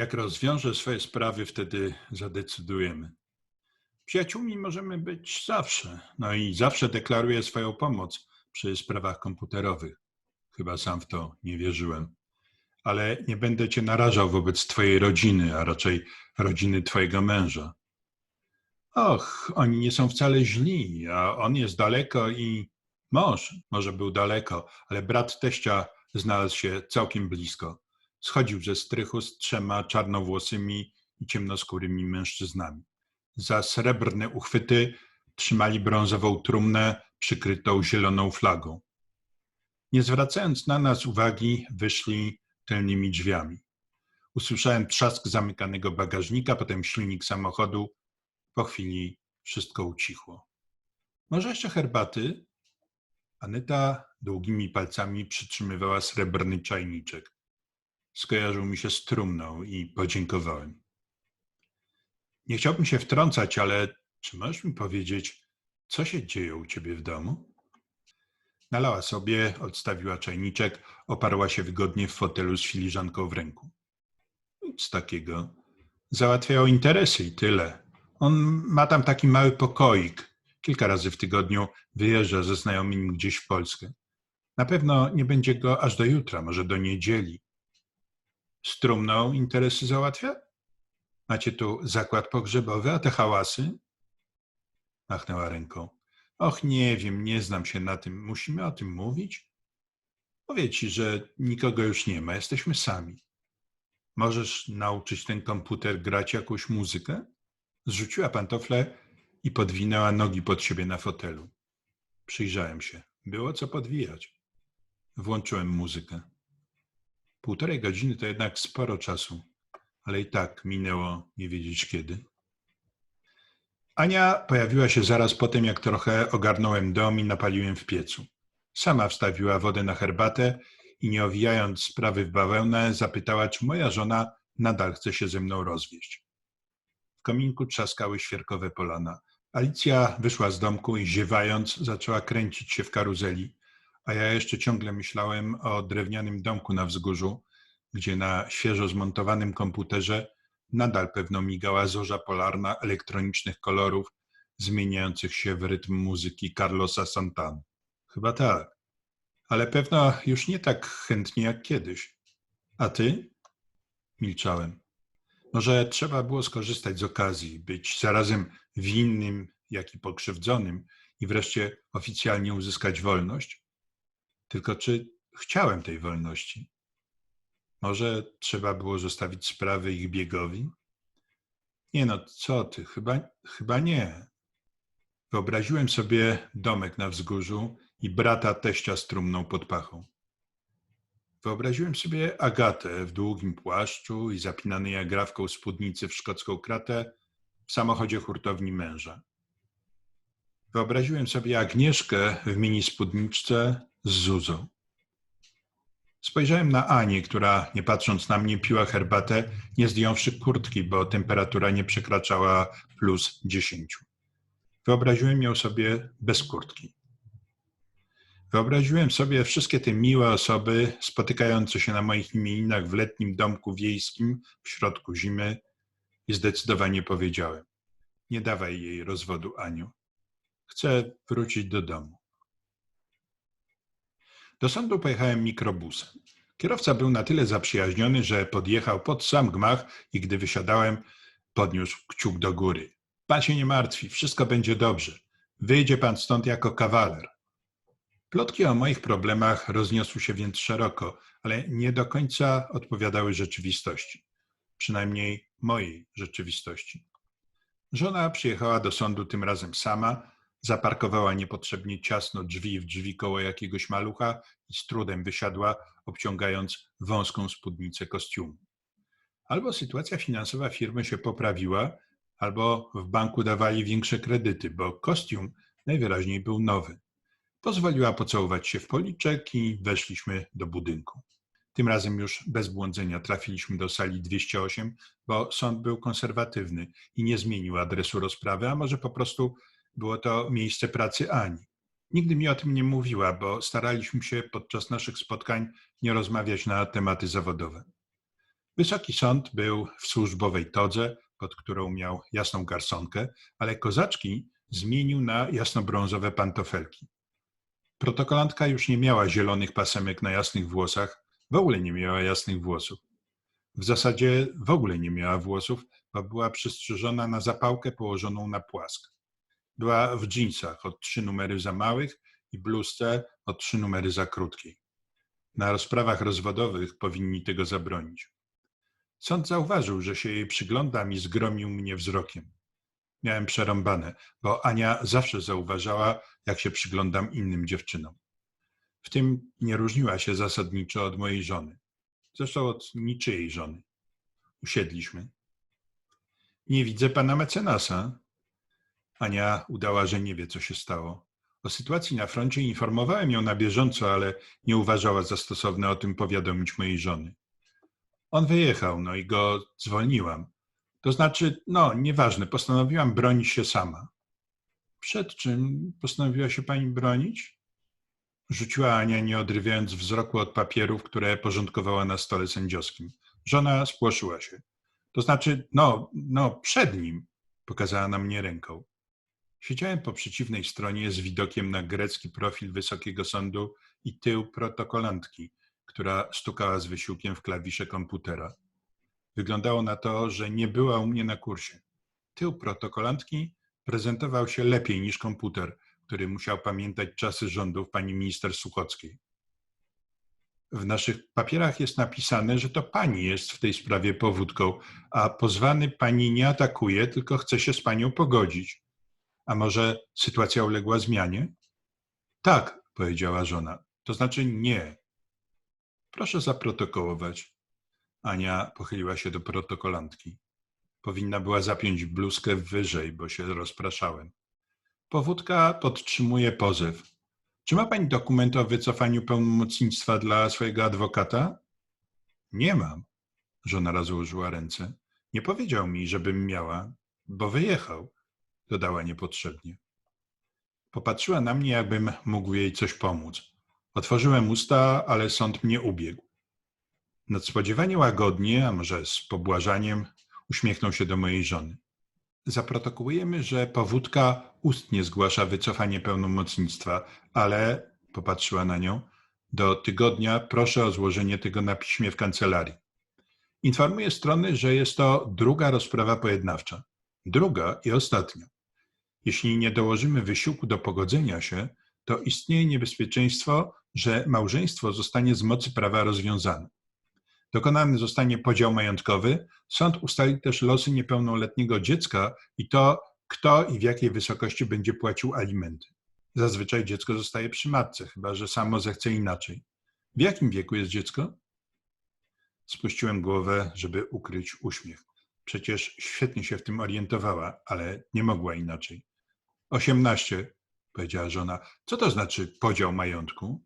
Jak rozwiążę swoje sprawy, wtedy zadecydujemy. Przyjaciółmi możemy być zawsze, no i zawsze deklaruję swoją pomoc przy sprawach komputerowych. Chyba sam w to nie wierzyłem. Ale nie będę cię narażał wobec twojej rodziny, a raczej rodziny twojego męża. Och, oni nie są wcale źli, a on jest daleko i mąż może był daleko, ale brat teścia znalazł się całkiem blisko. Schodził ze strychu z trzema czarnowłosymi i ciemnoskórymi mężczyznami. Za srebrne uchwyty trzymali brązową trumnę przykrytą zieloną flagą. Nie zwracając na nas uwagi, wyszli tylnymi drzwiami. Usłyszałem trzask zamykanego bagażnika, potem silnik samochodu. Po chwili wszystko ucichło. Może jeszcze herbaty? Anyta długimi palcami przytrzymywała srebrny czajniczek. Skojarzył mi się z trumną i podziękowałem. Nie chciałbym się wtrącać, ale czy możesz mi powiedzieć, co się dzieje u ciebie w domu? Nalała sobie, odstawiła czajniczek, oparła się wygodnie w fotelu z filiżanką w ręku. Nic takiego. Załatwiają interesy i tyle. On ma tam taki mały pokoik. Kilka razy w tygodniu wyjeżdża ze znajomymi gdzieś w Polskę. Na pewno nie będzie go aż do jutra, może do niedzieli. Z trumną interesy załatwia? Macie tu zakład pogrzebowy, a te hałasy? Machnęła ręką. Och, nie wiem, nie znam się na tym. Musimy o tym mówić? Powiedz ci, że nikogo już nie ma, jesteśmy sami. Możesz nauczyć ten komputer grać jakąś muzykę? Zrzuciła pantofle i podwinęła nogi pod siebie na fotelu. Przyjrzałem się. Było co podwijać. Włączyłem muzykę. Półtorej godziny to jednak sporo czasu, ale i tak minęło nie wiedzieć kiedy. Ania pojawiła się zaraz po tym, jak trochę ogarnąłem dom i napaliłem w piecu. Sama wstawiła wodę na herbatę i nie owijając sprawy w bawełnę, zapytała, czy moja żona nadal chce się ze mną rozwieść. W kominku trzaskały świerkowe polana. Alicja wyszła z domku i ziewając zaczęła kręcić się w karuzeli, a ja jeszcze ciągle myślałem o drewnianym domku na wzgórzu, gdzie na świeżo zmontowanym komputerze nadal pewno migała zorza polarna elektronicznych kolorów zmieniających się w rytm muzyki Carlosa Santana. Chyba tak. Ale pewno już nie tak chętnie jak kiedyś. A ty? Milczałem. Może trzeba było skorzystać z okazji, być zarazem winnym, jak i pokrzywdzonym i wreszcie oficjalnie uzyskać wolność? Tylko czy chciałem tej wolności? Może trzeba było zostawić sprawy ich biegowi? Nie no, co ty, chyba, chyba nie. Wyobraziłem sobie domek na wzgórzu i brata teścia z trumną pod pachą. Wyobraziłem sobie Agatę w długim płaszczu i zapinanej agrawką spódnicy w szkocką kratę w samochodzie hurtowni męża. Wyobraziłem sobie Agnieszkę w mini spódniczce z Zuzą. Spojrzałem na Anię, która nie patrząc na mnie piła herbatę, nie zdjąwszy kurtki, bo temperatura nie przekraczała plus 10. Wyobraziłem ją sobie bez kurtki. Wyobraziłem sobie wszystkie te miłe osoby spotykające się na moich imieninach w letnim domku wiejskim w środku zimy i zdecydowanie powiedziałem: Nie dawaj jej rozwodu, Aniu. Chcę wrócić do domu. Do sądu pojechałem mikrobusem. Kierowca był na tyle zaprzyjaźniony, że podjechał pod sam gmach i gdy wysiadałem, podniósł kciuk do góry. Pan się nie martwi, wszystko będzie dobrze. Wyjdzie pan stąd jako kawaler. Plotki o moich problemach rozniosły się więc szeroko, ale nie do końca odpowiadały rzeczywistości. Przynajmniej mojej rzeczywistości. Żona przyjechała do sądu tym razem sama, Zaparkowała niepotrzebnie ciasno drzwi w drzwi koło jakiegoś malucha z trudem wysiadła, obciągając wąską spódnicę kostiumu. Albo sytuacja finansowa firmy się poprawiła, albo w banku dawali większe kredyty, bo kostium najwyraźniej był nowy. Pozwoliła pocałować się w policzek i weszliśmy do budynku. Tym razem już bez błądzenia trafiliśmy do sali 208, bo sąd był konserwatywny i nie zmienił adresu rozprawy, a może po prostu było to miejsce pracy Ani. Nigdy mi o tym nie mówiła, bo staraliśmy się podczas naszych spotkań nie rozmawiać na tematy zawodowe. Wysoki sąd był w służbowej todze, pod którą miał jasną garsonkę, ale kozaczki zmienił na jasnobrązowe pantofelki. Protokolantka już nie miała zielonych pasemek na jasnych włosach, w ogóle nie miała jasnych włosów. W zasadzie w ogóle nie miała włosów, bo była przystrzyżona na zapałkę położoną na płask. Była w dżinsach od trzy numery za małych i bluzce od trzy numery za krótkiej. Na rozprawach rozwodowych powinni tego zabronić. Sąd zauważył, że się jej przyglądam i zgromił mnie wzrokiem. Miałem przerąbane, bo Ania zawsze zauważała, jak się przyglądam innym dziewczynom. W tym nie różniła się zasadniczo od mojej żony. Zresztą od niczyjej żony. Usiedliśmy. Nie widzę pana mecenasa. Ania udała, że nie wie, co się stało. O sytuacji na froncie informowałem ją na bieżąco, ale nie uważała za stosowne o tym powiadomić mojej żony. On wyjechał, no i go zwolniłam. To znaczy, no, nieważne, postanowiłam bronić się sama. Przed czym postanowiła się pani bronić? Rzuciła Ania, nie odrywając wzroku od papierów, które porządkowała na stole sędziowskim. Żona spłoszyła się. To znaczy, no, no, przed nim, pokazała na mnie ręką. Siedziałem po przeciwnej stronie z widokiem na grecki profil Wysokiego Sądu i tył protokolantki, która stukała z wysiłkiem w klawisze komputera. Wyglądało na to, że nie była u mnie na kursie. Tył protokolantki prezentował się lepiej niż komputer, który musiał pamiętać czasy rządów pani minister Suchockiej. W naszych papierach jest napisane, że to pani jest w tej sprawie powódką, a pozwany pani nie atakuje, tylko chce się z panią pogodzić. A może sytuacja uległa zmianie? Tak, powiedziała żona. To znaczy nie. Proszę zaprotokołować. Ania pochyliła się do protokolantki. Powinna była zapiąć bluzkę wyżej, bo się rozpraszałem. Powódka podtrzymuje pozew. Czy ma pani dokument o wycofaniu pełnomocnictwa dla swojego adwokata? Nie mam. Żona rozłożyła ręce. Nie powiedział mi, żebym miała, bo wyjechał, dodała niepotrzebnie. Popatrzyła na mnie, jakbym mógł jej coś pomóc. Otworzyłem usta, ale sąd mnie ubiegł. Nadspodziewanie łagodnie, a może z pobłażaniem, uśmiechnął się do mojej żony. Zaprotokołujemy, że powódka ustnie zgłasza wycofanie pełnomocnictwa, ale, popatrzyła na nią, do tygodnia proszę o złożenie tego na piśmie w kancelarii. Informuję strony, że jest to druga rozprawa pojednawcza. Druga i ostatnia. Jeśli nie dołożymy wysiłku do pogodzenia się, to istnieje niebezpieczeństwo, że małżeństwo zostanie z mocy prawa rozwiązane. Dokonany zostanie podział majątkowy. Sąd ustali też losy niepełnoletniego dziecka i to, kto i w jakiej wysokości będzie płacił alimenty. Zazwyczaj dziecko zostaje przy matce, chyba że samo zechce inaczej. W jakim wieku jest dziecko? Spuściłem głowę, żeby ukryć uśmiech. Przecież świetnie się w tym orientowała, ale nie mogła inaczej. Osiemnaście, powiedziała żona. Co to znaczy podział majątku?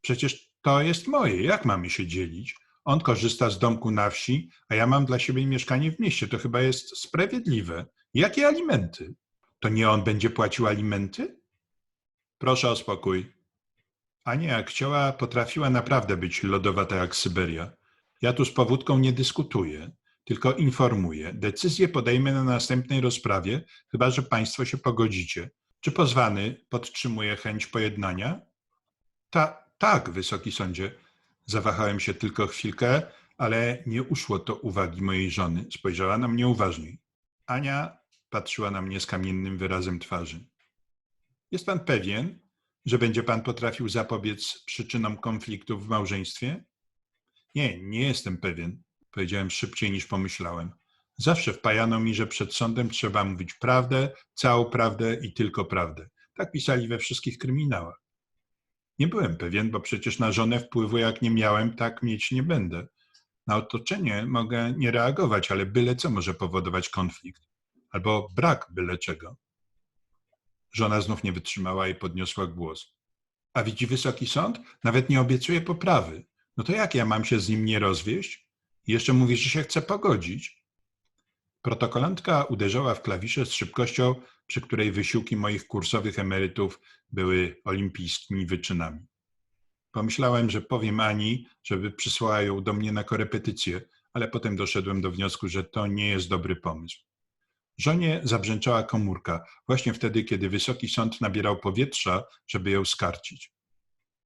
Przecież to jest moje. Jak mamy się dzielić? On korzysta z domku na wsi, a ja mam dla siebie mieszkanie w mieście. To chyba jest sprawiedliwe. Jakie alimenty? To nie on będzie płacił alimenty? Proszę o spokój. Ania, jak chciała, potrafiła naprawdę być lodowata jak Syberia. Ja tu z powódką nie dyskutuję, tylko informuję. Decyzję podejmę na następnej rozprawie, chyba że Państwo się pogodzicie. Czy pozwany podtrzymuje chęć pojednania? Ta, tak, Wysoki Sądzie. Zawahałem się tylko chwilkę, ale nie uszło to uwagi mojej żony. Spojrzała na mnie uważniej. Ania patrzyła na mnie z kamiennym wyrazem twarzy. Jest pan pewien, że będzie pan potrafił zapobiec przyczynom konfliktów w małżeństwie? Nie, nie jestem pewien, powiedziałem szybciej niż pomyślałem. Zawsze wpajano mi, że przed sądem trzeba mówić prawdę, całą prawdę i tylko prawdę. Tak pisali we wszystkich kryminałach. Nie byłem pewien, bo przecież na żonę wpływu jak nie miałem, tak mieć nie będę. Na otoczenie mogę nie reagować, ale byle co może powodować konflikt. Albo brak byle czego. Żona znów nie wytrzymała i podniosła głos. A widzi wysoki sąd? Nawet nie obiecuje poprawy. No to jak ja mam się z nim nie rozwieść? Jeszcze mówi, że się chce pogodzić. Protokolantka uderzała w klawisze z szybkością, przy której wysiłki moich kursowych emerytów były olimpijskimi wyczynami. Pomyślałem, że powiem Ani, żeby przysłała ją do mnie na korepetycję, ale potem doszedłem do wniosku, że to nie jest dobry pomysł. Żonie zabrzęczała komórka właśnie wtedy, kiedy wysoki sąd nabierał powietrza, żeby ją skarcić.